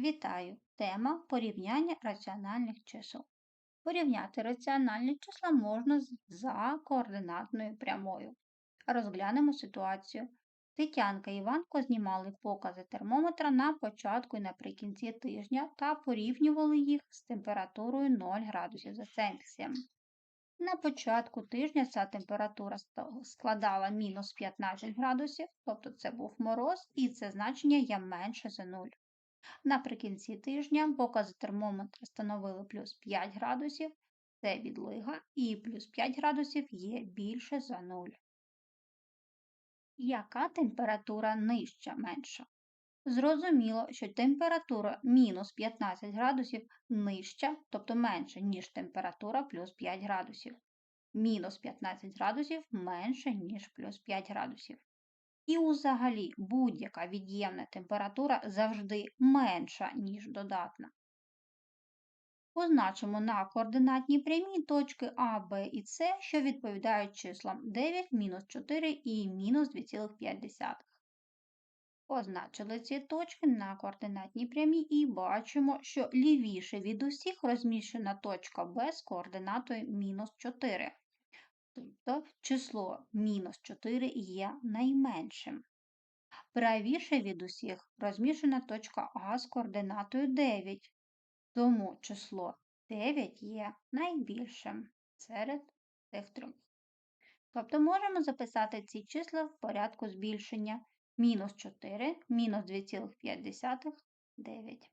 Вітаю! Тема порівняння раціональних чисел. Порівняти раціональні числа можна за координатною прямою. Розглянемо ситуацію. Тетянка і Іванко знімали покази термометра на початку і наприкінці тижня та порівнювали їх з температурою 0 градусів за Цельсієм. На початку тижня ця температура складала мінус 15 градусів, тобто це був мороз, і це значення є менше за 0. Наприкінці тижня покази термометра становили плюс 5 градусів, це відлига, і плюс 5 градусів є більше за 0. Яка температура нижча менша? Зрозуміло, що температура мінус 15 градусів нижча, тобто менша, ніж температура плюс 5 градусів. Мінус 15 градусів менше, ніж плюс 5 градусів. І взагалі будь-яка від'ємна температура завжди менша, ніж додатна. Позначимо на координатній прямій точки А, Б і С, що відповідають числам 9, мінус 4 і мінус 2,5. Позначили ці точки на координатній прямій і бачимо, що лівіше від усіх розміщена точка Б з координатою мінус 4. Тобто число мінус 4 є найменшим. Правіше від усіх розміщена точка А з координатою 9. Тому число 9 є найбільшим серед цих трьох. Тобто можемо записати ці числа в порядку збільшення мінус 4, мінус 2,5, 9.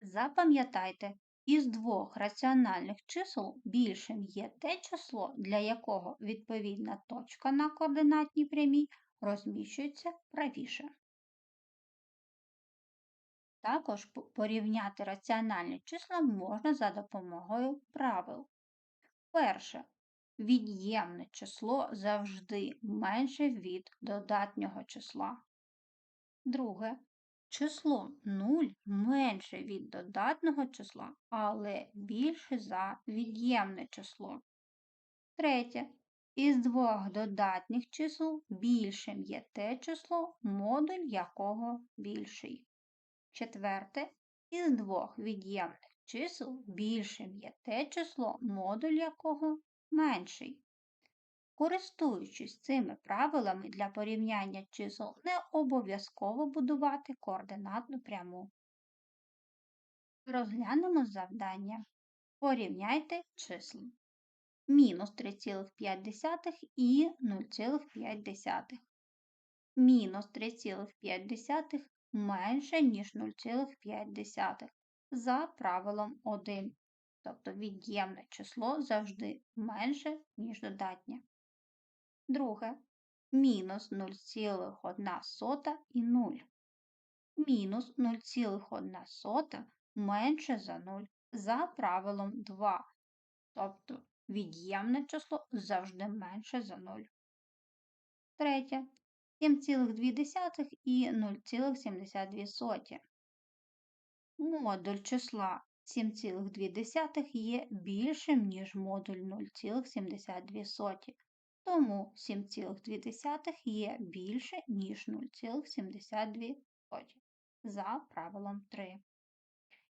Запам'ятайте, із двох раціональних чисел більшим є те число, для якого відповідна точка на координатній прямій розміщується правіше. Також порівняти раціональні числа можна за допомогою правил. Перше. Від'ємне число завжди менше від додатнього числа. Друге. Число 0 менше від додатного числа, але більше за від'ємне число. Третє. Із двох додатніх чисел більшим є те число, модуль якого більший. Четверте. Із двох від'ємних чисел більшим є те число, модуль якого менший. Користуючись цими правилами для порівняння чисел, не обов'язково будувати координатну пряму. Розглянемо завдання. Порівняйте числа. Мінус 3,5 і 0,5. Мінус 3,5 менше, ніж 0,5 за правилом 1. Тобто від'ємне число завжди менше, ніж додатнє. Друге. Мінус 0,1 і 0. Мінус 0,1 менше за 0 за правилом 2. Тобто від'ємне число завжди менше за 0. Третє. 7,2 і 0,72. Модуль числа 7,2 є більшим, ніж модуль 0,72. Тому 7,2 є більше, ніж 0,72 за правилом 3.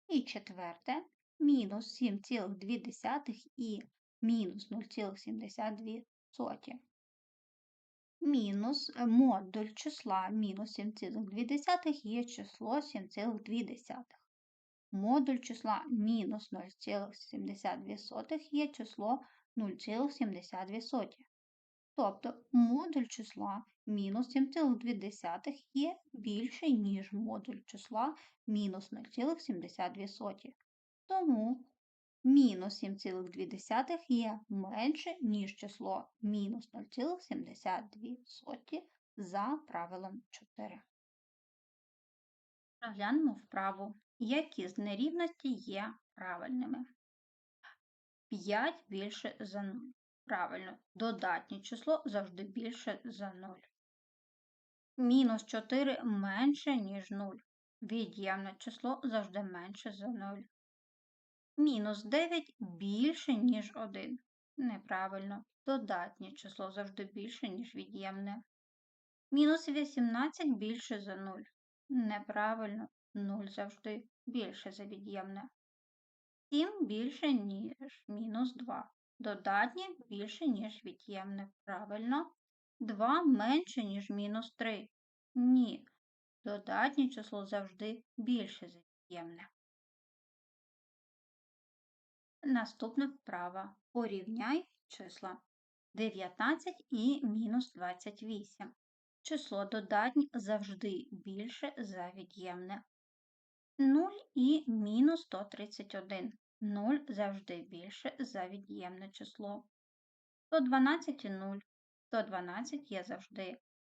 І четверте, мінус 7,2 і мінус 0,72. Мінус е, модуль числа мінус 7,2 є число 7,2. Модуль числа мінус 0,72 є число 0,72. Тобто модуль числа мінус 7,2 є більший, ніж модуль числа мінус 0,72. Тому мінус 7,2 є менше, ніж число мінус 0,72 за правилом 4. Розглянемо вправу, які з нерівності є правильними. 5 більше за 0. Правильно, додатнє число завжди більше за 0. Мінус 4 менше, ніж 0. Від'ємне число завжди менше за 0. Мінус 9 більше, ніж 1. Неправильно. Додатнє число завжди більше, ніж від'ємне. Мінус 18 більше за 0. Неправильно. 0 завжди більше за від'ємне. 7 більше, ніж мінус 2. Додатнє більше, ніж від'ємне. Правильно. 2 менше, ніж мінус 3. Ні. Додатнє число завжди більше за від'ємне. Наступна вправа. Порівняй числа 19 і мінус 28. Число додатнє завжди більше за від'ємне. 0 і мінус 131. 0 завжди більше за від'ємне число. 112 і 0. 112 є завжди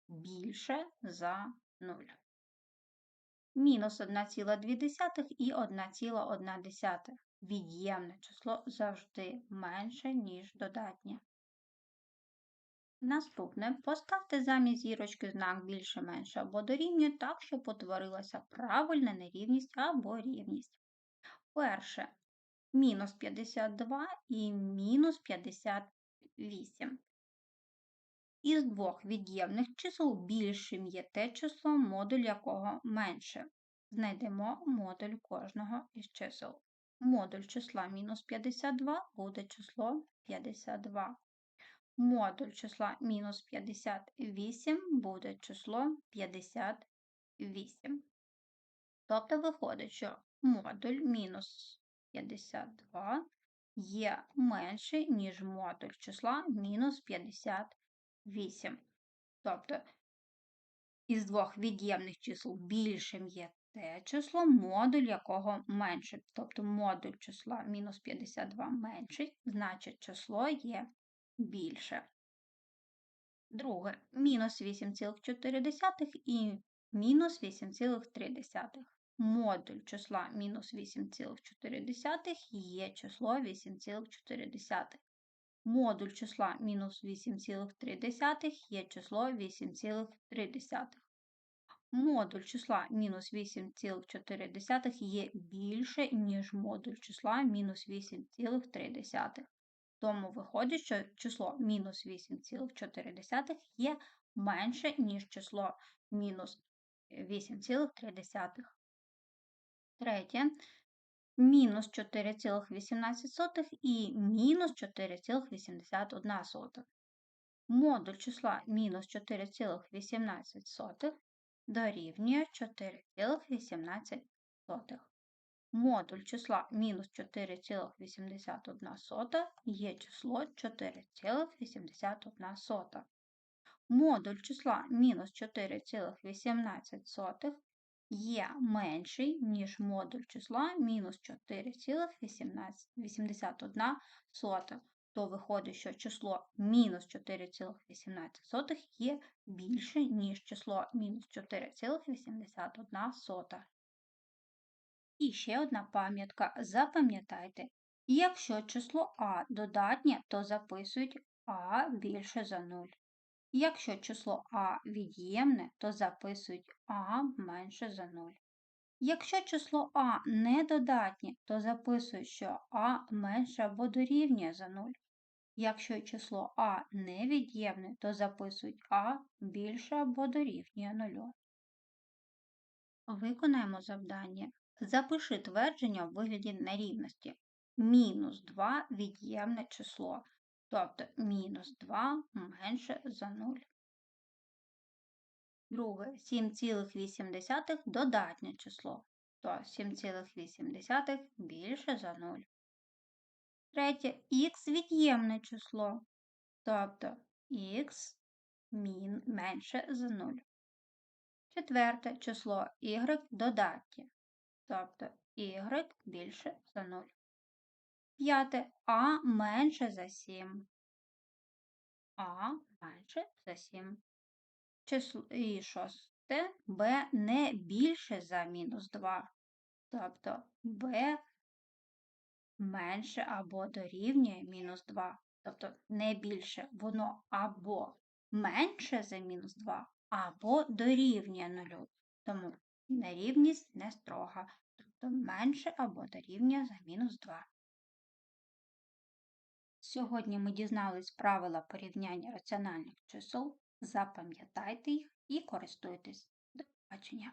більше за 0. Мінус 1,2 і 1,1. Від'ємне число завжди менше, ніж додатнє. Наступне поставте замість зірочки знак більше, менше або дорівнює так, щоб утворилася правильна нерівність або рівність. Перше мінус 52 і мінус 58. Із двох від'ємних чисел більшим є те число, модуль якого менше. Знайдемо модуль кожного із чисел. Модуль числа мінус 52 буде число 52 модуль числа мінус 58 буде число 58. Тобто виходить, що модуль мінус 52 є менший, ніж модуль числа мінус 58. Тобто із двох від'ємних чисел більшим є те число, модуль якого менше. Тобто модуль числа мінус 52 менший, значить число є більше. Друге, мінус 8,4 і мінус 8,3. Модуль числа мінус 8,4 є число 8,4. Модуль числа мінус 8,3 є число 8,3. Модуль числа мінус 8,4 є більше, ніж модуль числа мінус 8,3. Тому виходить, що число мінус 8,4 є менше, ніж число мінус 8,3. Третє. Мінус 4,18 і мінус 4,81. Модуль числа мінус 4,18 дорівнює 4,18 модуль числа мінус 4,81 є число 4,81. Модуль числа мінус 4,18 є менший, ніж модуль числа мінус 4,81, то виходить, що число мінус 4,18 є більше, ніж число мінус 4,81. І ще одна пам'ятка. Запам'ятайте, якщо число А додатнє, то записують А більше за 0. Якщо число А від'ємне, то записують А менше за 0. Якщо число А не додатнє, то записують, що А менше або дорівнює за 0. Якщо число А невід'ємне, то записують А більше або дорівнює 0. Виконаємо завдання. Запиши твердження в вигляді нерівності. Мінус 2 від'ємне число. Тобто мінус 2 менше за 0. Друге 7,8 додатнє число. То 7,8 більше за 0. Третє х від'ємне число. Тобто х менше за 0. Четверте число y додатнє тобто y більше за 0. П'яте А менше за 7. А менше за 7. Число і шосте Б не більше за мінус 2. Тобто Б менше або дорівнює мінус 2. Тобто не більше, воно або менше за мінус 2, або дорівнює 0. Тому Нерівність не строга, тобто менше або дорівнює за мінус 2. Сьогодні ми дізнались правила порівняння раціональних чисел. Запам'ятайте їх і користуйтесь. До побачення!